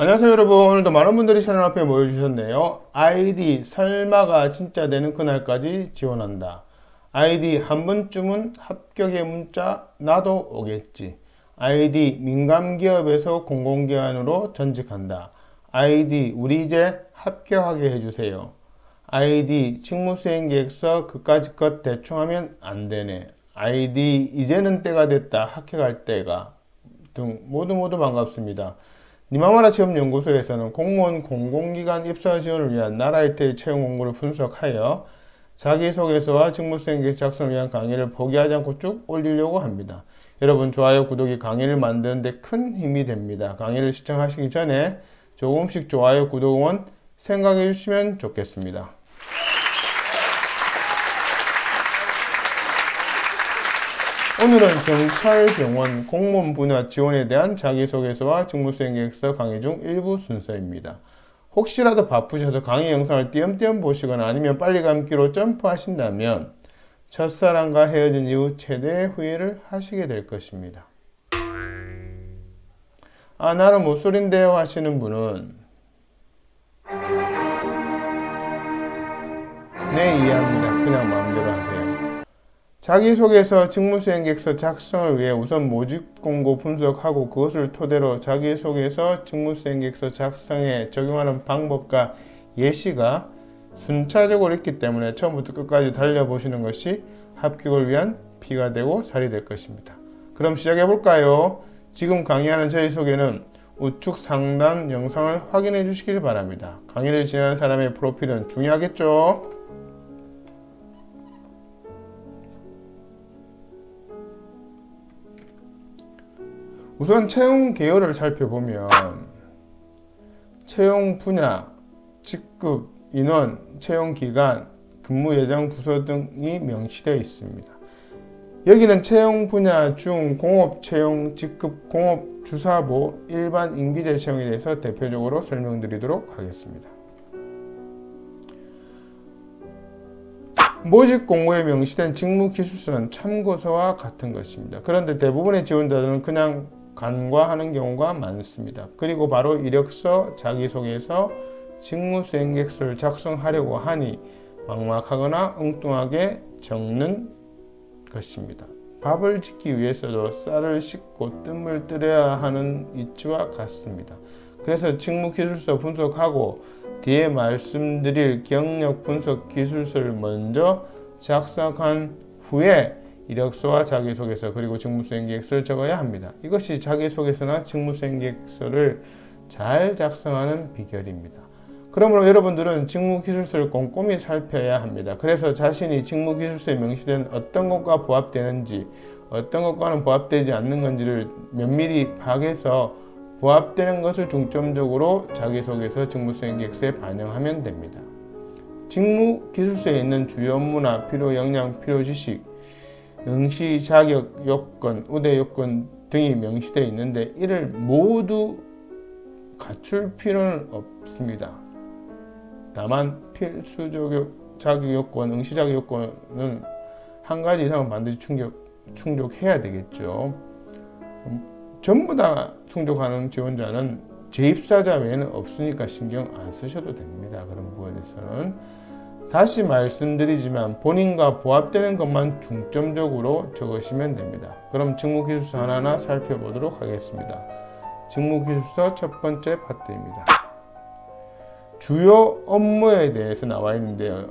안녕하세요 여러분. 오늘도 많은 분들이 채널 앞에 모여주셨네요. 아이디 설마가 진짜 되는 그날까지 지원한다. 아이디 한 번쯤은 합격의 문자 나도 오겠지. 아이디 민감기업에서 공공기관으로 전직한다. 아이디 우리 이제 합격하게 해주세요. 아이디 직무수행계획서 그까짓 것 대충 하면 안 되네. 아이디 이제는 때가 됐다. 합격할 때가. 등 모두 모두 반갑습니다 니마마라 체험연구소에서는 공무원 공공기관 입사 지원을 위한 태 채용 공고를 분석하여 자기소개서와 직무수행계 작성을 위한 강의를 포기하지 않고 쭉 올리려고 합니다. 여러분 좋아요, 구독이 강의를 만드는데 큰 힘이 됩니다. 강의를 시청하시기 전에 조금씩 좋아요, 구독 응원 생각해 주시면 좋겠습니다. 오늘은 경찰병원 공무원 분야 지원에 대한 자기소개서와 직무수행 계획서 강의 중 일부 순서입니다. 혹시라도 바쁘셔서 강의 영상을 띄엄띄엄 보시거나 아니면 빨리 감기로 점프하신다면 첫사랑과 헤어진 이후 최대의 후회를 하시게 될 것입니다. 아, 나는 못소린데요 하시는 분은 네, 이해합니다. 그냥 하세요. 자기소개서 직무수행객서 작성을 위해 우선 모집 공고 분석하고 그것을 토대로 자기소개서 직무수행객서 작성에 적용하는 방법과 예시가 순차적으로 있기 때문에 처음부터 끝까지 달려보시는 것이 합격을 위한 피가 되고 살이 될 것입니다. 그럼 시작해 볼까요? 지금 강의하는 저희 소개는 우측 상단 영상을 확인해 주시길 바랍니다. 강의를 진행한 사람의 프로필은 중요하겠죠? 우선 채용 계열을 살펴보면 채용 분야, 직급, 인원, 채용 기간, 근무 예정 부서 등이 명시되어 있습니다. 여기는 채용 분야 중 공업 채용, 직급 공업 주사보, 일반 인비제 채용에 대해서 대표적으로 설명드리도록 하겠습니다. 모집 공고에 명시된 직무 기술서는 참고서와 같은 것입니다. 그런데 대부분의 지원자들은 그냥 간과하는 경우가 많습니다. 그리고 바로 이력서, 자기소개서, 직무수행객서를 작성하려고 하니 막막하거나 엉뚱하게 적는 것입니다. 밥을 짓기 위해서도 쌀을 씻고 뜸을 들여야 하는 이치와 같습니다. 그래서 직무기술서 분석하고 뒤에 말씀드릴 경력 분석 기술서를 먼저 작성한 후에 이력서와 자기소개서 그리고 직무수행계획서를 적어야 합니다. 이것이 자기소개서나 직무수행계획서를 잘 작성하는 비결입니다. 그러므로 여러분들은 직무기술서를 꼼꼼히 살펴야 합니다. 그래서 자신이 직무기술서에 명시된 어떤 것과 부합되는지 어떤 것과는 부합되지 않는 건지를 면밀히 파악해서 부합되는 것을 중점적으로 자기소개서 직무수행계획서에 반영하면 됩니다. 직무기술서에 있는 주요 업무나 필요 역량, 필요 지식, 응시 자격 요건, 우대 요건 등이 명시되어 있는데 이를 모두 갖출 필요는 없습니다. 다만 필수적 자격 요건, 응시 자격 요건은 한 가지 이상은 반드시 충족, 충족해야 되겠죠. 전부 다 충족하는 지원자는 재입사자 외에는 없으니까 신경 안 쓰셔도 됩니다. 그런 부분에 대해서는. 다시 말씀드리지만 본인과 부합되는 것만 중점적으로 적으시면 됩니다. 그럼 직무기술서 하나하나 살펴보도록 하겠습니다. 직무기술서 첫 번째 파트입니다. 주요 업무에 대해서 나와 있는데요.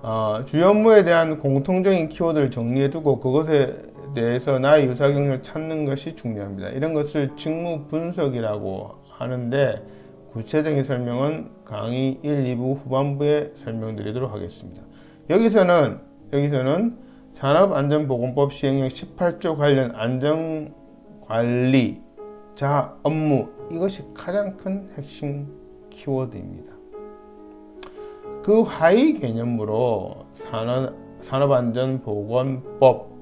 어, 주요 업무에 대한 공통적인 키워드를 정리해두고 그것에 대해서 나의 유사 경력을 찾는 것이 중요합니다. 이런 것을 직무 분석이라고 하는데 구체적인 설명은 강의 1, 2부 후반부에 설명드리도록 하겠습니다. 여기서는 여기서는 산업안전보건법 시행령 18조 관련 안전관리 자 업무 이것이 가장 큰 핵심 키워드입니다. 그 하위 개념으로 산업, 산업안전보건법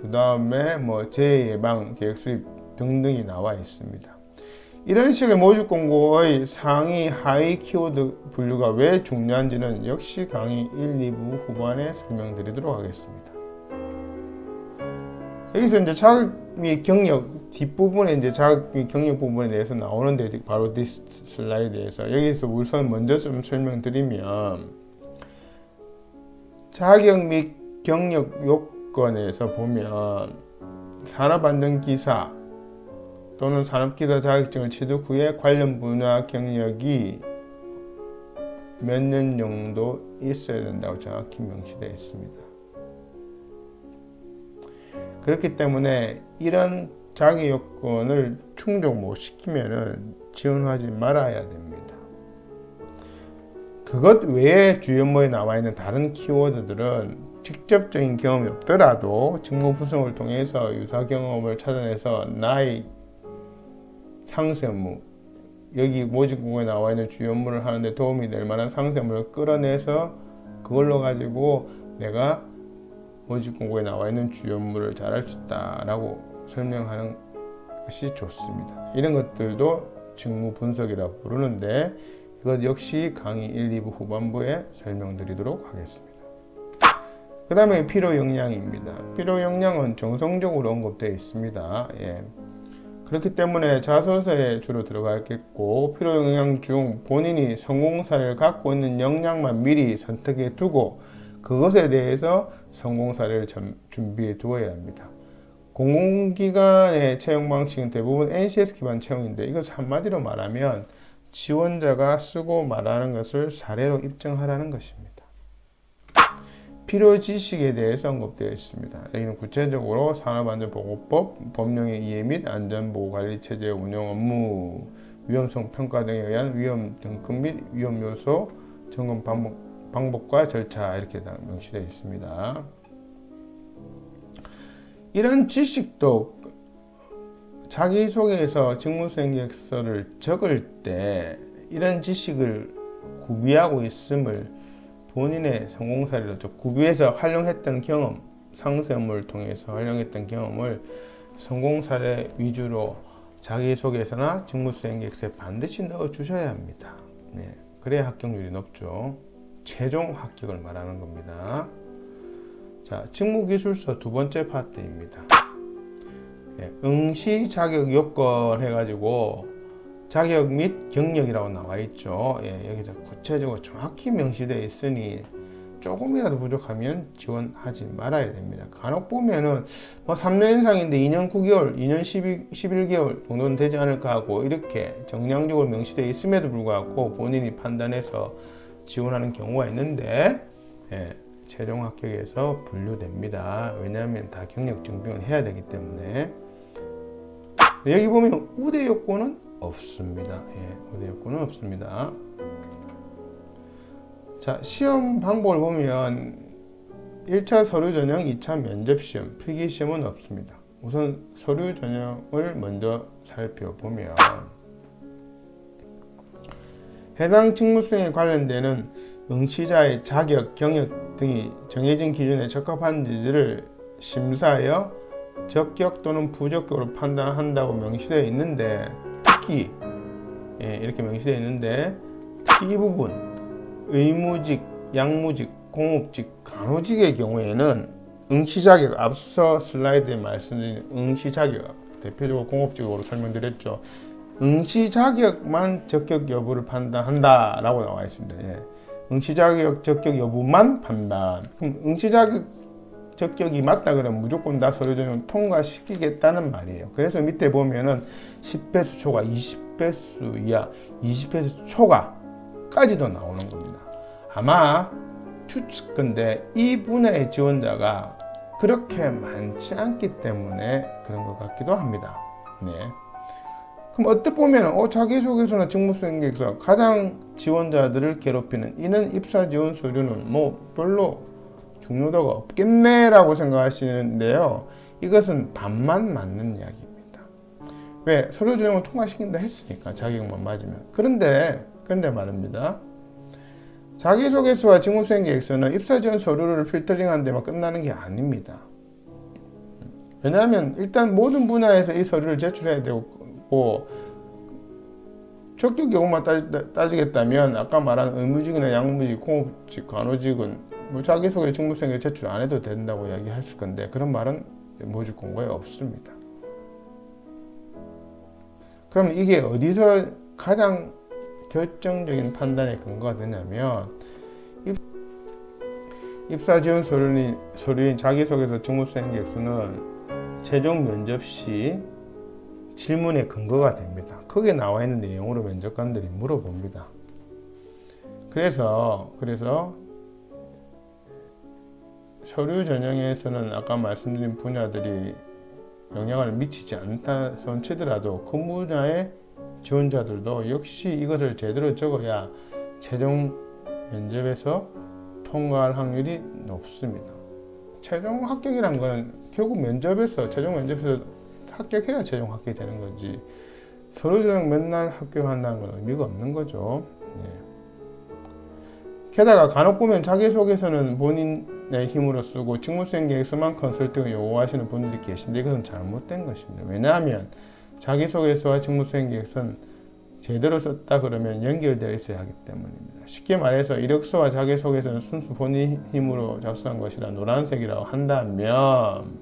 그 다음에 뭐 재예방 계획 수립 등등이 나와 있습니다. 이런 식의 모집 공고의 상위 하위 키워드 분류가 왜 중요한지는 역시 강의 1, 2부 후반에 설명드리도록 하겠습니다. 여기서 이제 및 경력 뒷부분에 이제 및 경력 부분에 대해서 나오는데 바로 디 슬라이드에서 여기서 우선 먼저 좀 설명드리면 자격 및 경력 요건에서 보면 산업안전기사 또는 산업기사 자격증을 취득 후에 관련 분야 경력이 몇 년 정도 있어야 된다고 정확히 명시되어 있습니다. 그렇기 때문에 이런 자기 요건을 충족 못 시키면은 지원하지 말아야 됩니다. 그것 외에 주연모에 나와 있는 다른 키워드들은 직접적인 경험이 없더라도 직무 구성을 통해서 유사 경험을 찾아내서 나의 상세 업무 여기 모집 공고에 나와 있는 주요 업무를 하는데 도움이 될 만한 상세 업무를 끌어내서 그걸로 가지고 내가 모집 공고에 나와 있는 주요 업무를 잘 할 수 있다라고 설명하는 것이 좋습니다. 이런 것들도 직무 분석이라고 부르는데 이것 역시 강의 1, 2부 후반부에 설명드리도록 하겠습니다. 그 다음에 필요 역량입니다. 필요 역량은 정성적으로 언급되어 있습니다. 예. 그렇기 때문에 자소서에 주로 들어가겠고 필요 역량 중 본인이 성공 사례를 갖고 있는 역량만 미리 선택해 두고 그것에 대해서 성공 사례를 점- 준비해 두어야 합니다. 공공기관의 채용 방식은 대부분 NCS 기반 채용인데 이것 한마디로 말하면 지원자가 쓰고 말하는 것을 사례로 입증하라는 것입니다. 필요 지식에 대해서 언급되어 있습니다. 여기는 구체적으로 산업안전보건법, 법령의 이해 및 안전보호관리체제 운영 업무, 위험성 평가 등에 의한 위험 등급 및 위험 요소 점검 방법, 방법과 절차 이렇게 다 명시되어 있습니다. 이런 지식도 자기소개서 직무수행 계획서를 적을 때 이런 지식을 구비하고 있음을 본인의 성공 사례로 좀 구비해서 활용했던 경험, 상세 업무를 통해서 활용했던 경험을 성공 사례 위주로 자기소개서나 직무수행 계획서에 반드시 넣어 주셔야 합니다. 네, 그래야 합격률이 높죠. 최종 합격을 말하는 겁니다. 자, 직무기술서 두 번째 파트입니다. 예, 응시 자격 요건 해가지고 자격 및 경력이라고 나와 있죠. 예, 여기서 구체적으로 정확히 명시되어 있으니 조금이라도 부족하면 지원하지 말아야 됩니다. 간혹 보면은 뭐 3년 이상인데 2년 9개월, 2년 12, 11개월 정도는 되지 않을까 하고 이렇게 정량적으로 명시되어 있음에도 불구하고 본인이 판단해서 지원하는 경우가 있는데 예, 최종 합격에서 분류됩니다. 왜냐하면 다 경력 증빙을 해야 되기 때문에 여기 보면 우대 요건은 없습니다. 예, 우대 요건은 없습니다. 자, 시험 방법을 보면 1차 서류 전형, 2차 면접 시험, 필기 시험은 없습니다. 우선 서류 전형을 먼저 살펴보면 해당 직무 수행에 관련되는 응시자의 자격, 경력 등이 정해진 기준에 적합한지를 심사하여 적격 또는 부적격으로 판단한다고 명시되어 있는데 특히 예, 이렇게 명시되어 있는데 이 부분 의무직, 양무직, 공업직, 간호직의 경우에는 응시 자격 앞서 슬라이드에 말씀드린 응시 자격 대표적으로 공업직으로 설명드렸죠. 응시 자격만 적격 여부를 판단한다라고 나와 있습니다. 예. 응시 자격 적격 여부만 판단. 그럼 응시 자격 적격이 맞다 그러면 무조건 다 서류 전형 통과시키겠다는 말이에요. 그래서 밑에 보면은 10배수 초과, 20배수 이하, 20배수 초과까지도 나오는 겁니다. 아마 추측건데 이 분야의 지원자가 그렇게 많지 않기 때문에 그런 것 같기도 합니다. 네. 그럼 어떻게 보면 어, 자기소개서나 직무수행계획서 가장 지원자들을 괴롭히는 이는 입사 지원 서류는 뭐 별로 중요도가 없겠네라고 생각하시는데요. 이것은 반만 맞는 이야기입니다. 왜 서류 전형을 통과시킨다 했으니까 자격만 맞으면 그런데 그런데 말입니다. 자기소개서와 직무수행계획서는 입사 지원 서류를 필터링하는 데만 끝나는 게 아닙니다. 왜냐하면 일단 모든 분야에서 이 서류를 제출해야 되고 적격 여부만 따지, 겠다면 아까 말한 의무직이나 양무직, 공업직, 간호직은 뭐 자기소개 직무수행에 제출 안 해도 된다고 이야기하실 건데 그런 말은 모집 공고에 없습니다. 그럼 이게 어디서 가장 결정적인 판단의 근거가 되냐면 입, 입사 지원 서류인, 서류인 자기소개서 직무수행 계획서는 최종 면접 시 질문의 근거가 됩니다. 거기에 나와 있는 내용으로 면접관들이 물어봅니다. 그래서 그래서 서류 전형에서는 아까 말씀드린 분야들이 영향을 미치지 않다 손 치더라도 그 분야의 지원자들도 역시 이것을 제대로 적어야 최종 면접에서 통과할 확률이 높습니다. 최종 합격이란 거는 결국 면접에서 최종 면접에서 합격해야 최종 합격이 되는 거지 서류 전형 맨날 합격한다는 건 의미가 없는 거죠. 네. 게다가 간혹 보면 자기소개서는 본인 의 힘으로 쓰고 직무 수행 계획서만 컨설팅을 요구하시는 분들이 계신데 이것은 잘못된 것입니다. 왜냐하면 자기소개서와 직무 수행 계획서는 제대로 썼다 그러면 연결되어 있어야 하기 때문입니다. 쉽게 말해서 이력서와 자기소개서는 순수 본인 힘으로 작성한 것이라 노란색이라고 한다면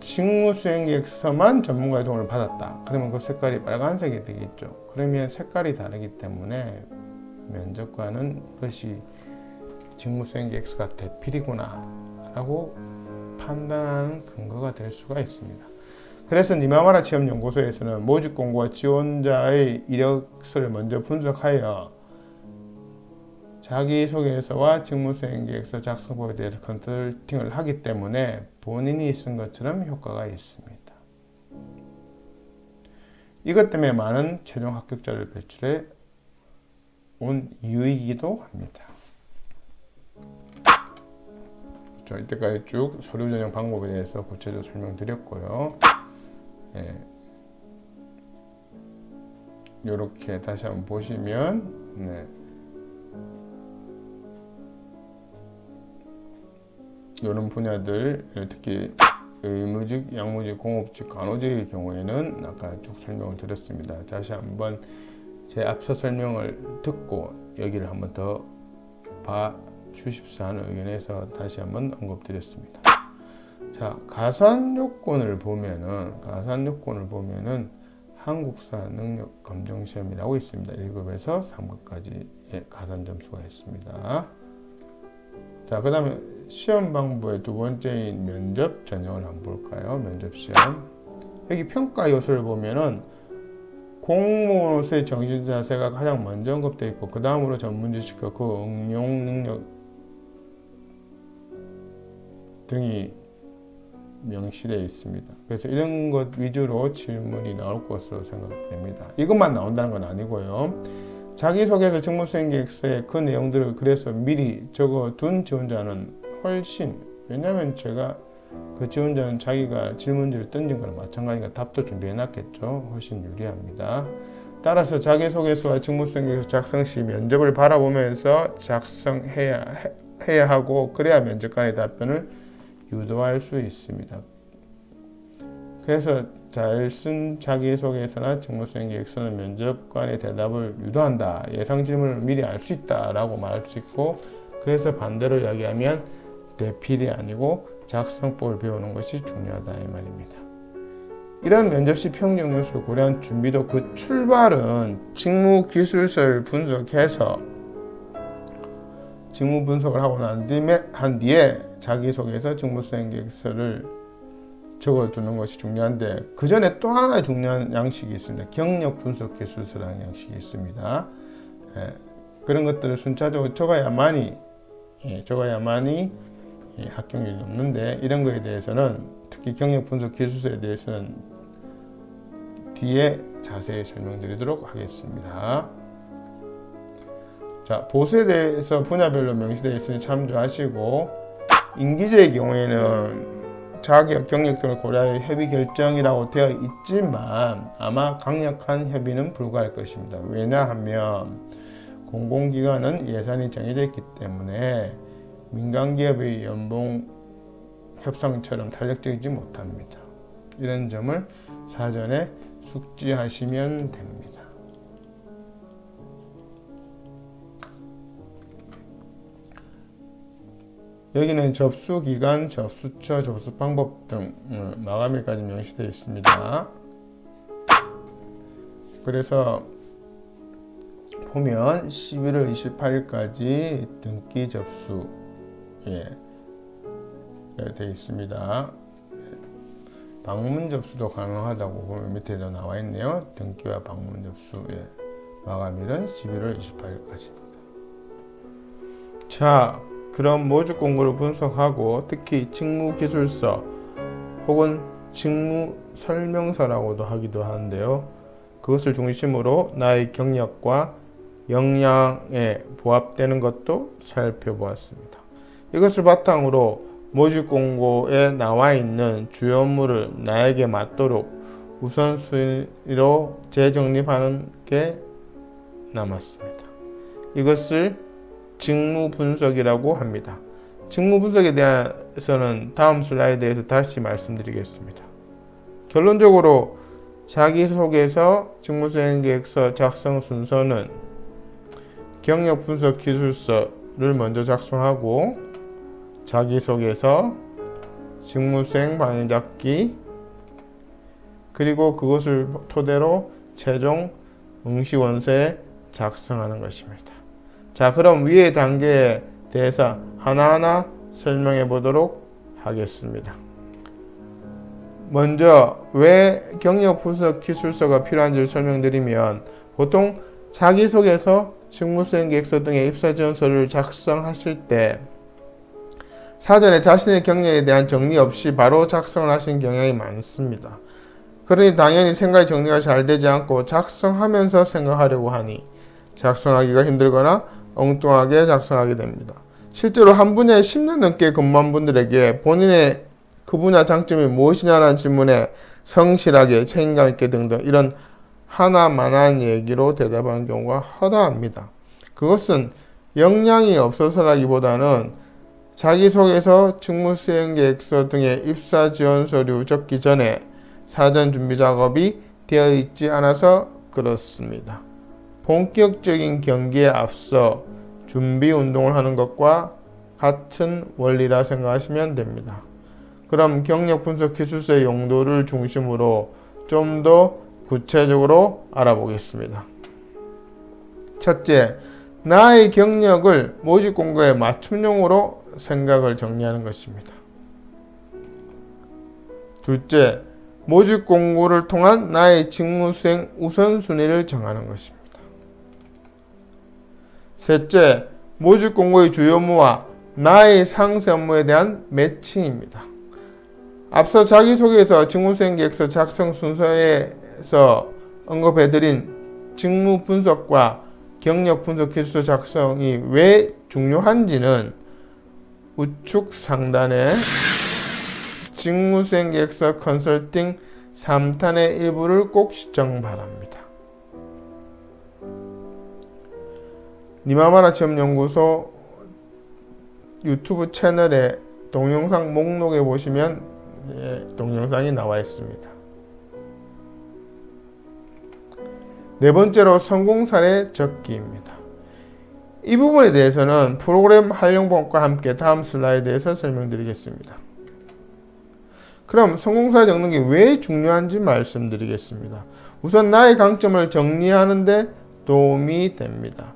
직무 수행 계획서만 전문가의 도움을 받았다. 그러면 그 색깔이 빨간색이 되겠죠. 그러면 색깔이 다르기 때문에 면접관은 이것이 직무수행 계획서가 대필이구나 라고 판단하는 근거가 될 수가 있습니다. 그래서 니마마라 취업연구소에서는 모집 공고와 지원자의 이력서를 먼저 분석하여 자기소개서와 직무수행 계획서 작성법에 대해서 컨설팅을 하기 때문에 본인이 쓴 것처럼 효과가 있습니다. 이것 때문에 많은 최종 합격자를 배출해 온 이유이기도 합니다. 자, 이때까지 쭉 서류 전형 방법에 대해서 구체적으로 설명드렸고요. 예. 이렇게 다시 한번 보시면 네. 이런 분야들 특히 의무직, 양무직, 공업직, 간호직의 경우에는 아까 쭉 설명을 드렸습니다. 다시 한번 제 앞서 설명을 듣고 여기를 한번 더 봐 주십사 하는 의견에서 다시 한번 언급드렸습니다. 자, 가산 요건을 보면은 가산 요건을 보면은 한국사 능력 검정 시험이라고 있습니다. 1급에서 3급까지의 가산 점수가 있습니다. 자, 그다음에 시험 방법의 두 번째인 면접 전형을 한번 볼까요? 면접 시험. 여기 평가 요소를 보면은 공무원으로서의 정신 자세가 가장 먼저 언급되어 있고 그 다음으로 전문 지식과 그 응용 능력 등이 명시되어 있습니다. 그래서 이런 것 위주로 질문이 나올 것으로 생각됩니다. 이것만 나온다는 건 아니고요. 자기소개서 직무수행계획서에 그 내용들을 그래서 미리 적어둔 지원자는 훨씬 왜냐하면 제가 그 지원자는 자기가 질문지를 던진 거랑 마찬가지니까 답도 준비해놨겠죠. 훨씬 유리합니다. 따라서 자기소개서와 직무수행계획서 작성 시 면접을 바라보면서 작성해야 해, 해야 하고 그래야 면접관의 답변을 유도할 수 있습니다. 그래서 잘 쓴 자기소개서나 직무수행 계획서는 면접관의 대답을 유도한다. 예상 질문을 미리 알 수 있다라고 말할 수 있고 그래서 반대로 이야기하면 대필이 아니고 작성법을 배우는 것이 중요하다 이 말입니다. 이런 면접 시 평균 요소를 고려한 준비도 그 출발은 직무 기술서를 분석해서 직무 분석을 하고 난 뒤에, 한 뒤에 자기소개서 직무 수행 계획서를 적어두는 것이 중요한데 그 전에 또 하나의 중요한 양식이 있습니다. 경력 분석 기술서라는 양식이 있습니다. 예, 그런 것들을 순차적으로 적어야만이 예, 적어야만이 예, 합격률이 높는데 이런 거에 대해서는 특히 경력 분석 기술서에 대해서는 뒤에 자세히 설명드리도록 하겠습니다. 자, 보수에 대해서 분야별로 명시되어 있으니 참조하시고 인기제의 경우에는 자격 경력 등을 고려하여 협의 결정이라고 되어 있지만 아마 강력한 협의는 불가할 것입니다. 왜냐하면 공공기관은 예산이 정해져 있기 때문에 민간기업의 연봉 협상처럼 탄력적이지 못합니다. 이런 점을 사전에 숙지하시면 됩니다. 여기는 접수 기간, 접수처, 접수 방법 등 어, 마감일까지 명시되어 있습니다. 그래서 보면 11월 28일까지 등기 접수 예, 되어 있습니다. 방문 접수도 가능하다고 보면 밑에도 나와 있네요. 등기와 방문 접수 예, 마감일은 11월 28일까지입니다. 자, 그럼 모집 공고를 분석하고 특히 직무 기술서 혹은 직무 설명서라고도 하기도 하는데요. 그것을 중심으로 나의 경력과 역량에 부합되는 것도 살펴보았습니다. 이것을 바탕으로 모집 공고에 나와 있는 주요 업무를 나에게 맞도록 우선순위로 재정립하는 게 남았습니다. 이것을 직무 분석이라고 합니다. 직무 분석에 대해서는 다음 슬라이드에서 다시 말씀드리겠습니다. 결론적으로 자기소개서, 직무수행계획서 작성 순서는 경력 분석 기술서를 먼저 작성하고 자기소개서, 직무수행 방향 잡기, 그리고 그것을 토대로 최종 응시원서에 작성하는 것입니다. 자, 그럼 위의 단계에 대해서 하나하나 설명해 보도록 하겠습니다. 먼저 왜 경력 분석 기술서가 필요한지를 설명드리면 보통 자기소개서, 직무수행 계획서 등의 입사 지원서를 작성하실 때 사전에 자신의 경력에 대한 정리 없이 바로 작성을 하시는 경향이 많습니다. 그러니 당연히 생각이 정리가 잘 되지 않고 작성하면서 생각하려고 하니 작성하기가 힘들거나 엉뚱하게 작성하게 됩니다. 실제로 한 분야에 10년 넘게 근무한 분들에게 본인의 그 분야 장점이 무엇이냐라는 질문에 성실하게 책임감 있게 등등 이런 하나만한 얘기로 대답하는 경우가 허다합니다. 그것은 역량이 없어서라기보다는 자기소개서, 직무수행계획서 등의 입사 지원 서류 적기 전에 사전 준비 작업이 되어 있지 않아서 그렇습니다. 본격적인 경기에 앞서 준비 운동을 하는 것과 같은 원리라 생각하시면 됩니다. 그럼 경력 분석 기술서의 용도를 중심으로 좀 더 구체적으로 알아보겠습니다. 첫째, 나의 경력을 모집 공고에 맞춤용으로 생각을 정리하는 것입니다. 둘째, 모집 공고를 통한 나의 직무 수행 우선순위를 정하는 것입니다. 셋째, 모집 공고의 주요 업무와 나의 상세 업무에 대한 매칭입니다. 앞서 자기소개에서 직무수행 계획서 작성 순서에서 언급해드린 직무 분석과 경력 분석 기술서 작성이 왜 중요한지는 우측 상단에 직무수행 계획서 컨설팅 3탄의 일부를 꼭 시청 바랍니다. 니마마라 체험연구소 유튜브 채널에 동영상 목록에 보시면 예, 동영상이 나와 있습니다. 네 번째로 성공 사례 적기입니다. 이 부분에 대해서는 프로그램 활용법과 함께 다음 슬라이드에서 설명드리겠습니다. 그럼 성공 사례 적는 게 왜 중요한지 말씀드리겠습니다. 우선 나의 강점을 정리하는데 도움이 됩니다.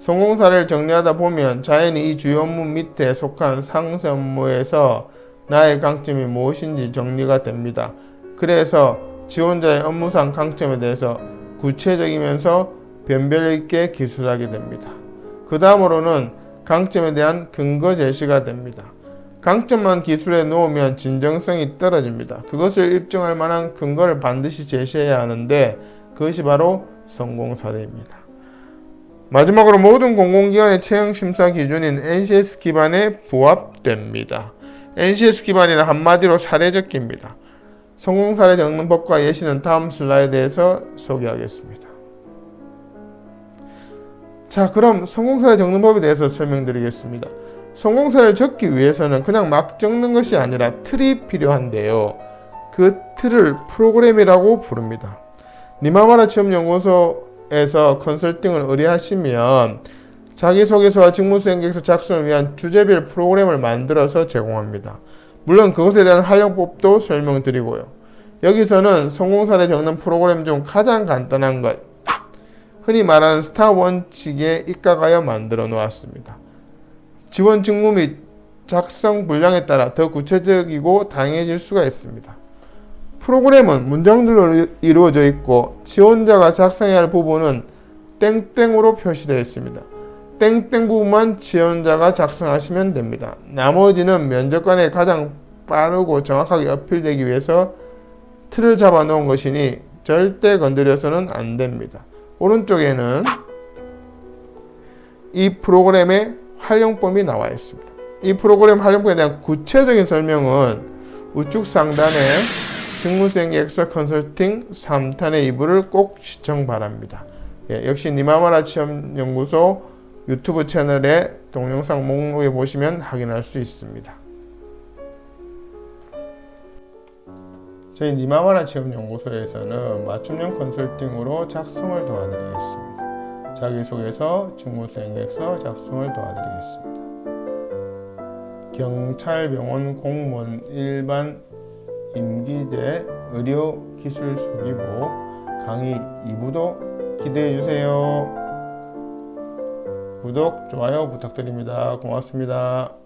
성공 사례를 정리하다 보면 자연히 이 주요 업무 밑에 속한 상세 업무에서 나의 강점이 무엇인지 정리가 됩니다. 그래서 지원자의 업무상 강점에 대해서 구체적이면서 변별 있게 기술하게 됩니다. 그 다음으로는 강점에 대한 근거 제시가 됩니다. 강점만 기술에 놓으면 진정성이 떨어집니다. 그것을 입증할 만한 근거를 반드시 제시해야 하는데 그것이 바로 성공 사례입니다. 마지막으로 모든 공공기관의 채용 심사 기준인 NCS 기반에 부합됩니다. NCS 기반이란 한마디로 사례 적 기입니다. 성공 사례 적는 법과 예시는 다음 슬라이드에서 소개하겠습니다. 자, 그럼 성공 사례 적는 법에 대해서 설명드리겠습니다. 성공 사례를 적기 위해서는 그냥 막 적는 것이 아니라 틀이 필요한데요. 그 틀을 프로그램이라고 부릅니다. 니마마라 체험연구소 에서 컨설팅을 의뢰하시면 자기소개서와 직무수행계획서 작성을 위한 주제별 프로그램을 만들어서 제공합니다. 물론 그것에 대한 활용법도 설명드리고요. 여기서는 성공 사례 적는 프로그램 중 가장 간단한 것, 흔히 말하는 스타 원칙에 입각하여 만들어 놓았습니다. 지원 직무 및 작성 분량에 따라 더 구체적이고 다양해질 수가 있습니다. 프로그램은 문장들로 이루어져 있고 지원자가 작성해야 할 부분은 땡땡으로 표시되어 있습니다. 땡땡 부분만 지원자가 작성하시면 됩니다. 나머지는 면접관에 가장 빠르고 정확하게 어필되기 위해서 틀을 잡아 놓은 것이니 절대 건드려서는 안 됩니다. 오른쪽에는 이 프로그램의 활용법이 나와 있습니다. 이 프로그램 활용법에 대한 구체적인 설명은 우측 상단에 직무수행 계획서 컨설팅 3탄의 2부를 꼭 시청 바랍니다. 예, 역시 니마마라 취업연구소 유튜브 채널의 동영상 목록에 보시면 확인할 수 있습니다. 저희 니마마라 취업연구소에서는 맞춤형 컨설팅으로 작성을 도와드리겠습니다. 자기소개서, 직무수행계획서 작성을 도와드리겠습니다. 경찰, 병원, 공무원, 일반 임기제, 의료, 기술 수기부 강의 2부도 기대해 주세요. 구독, 좋아요 부탁드립니다. 고맙습니다.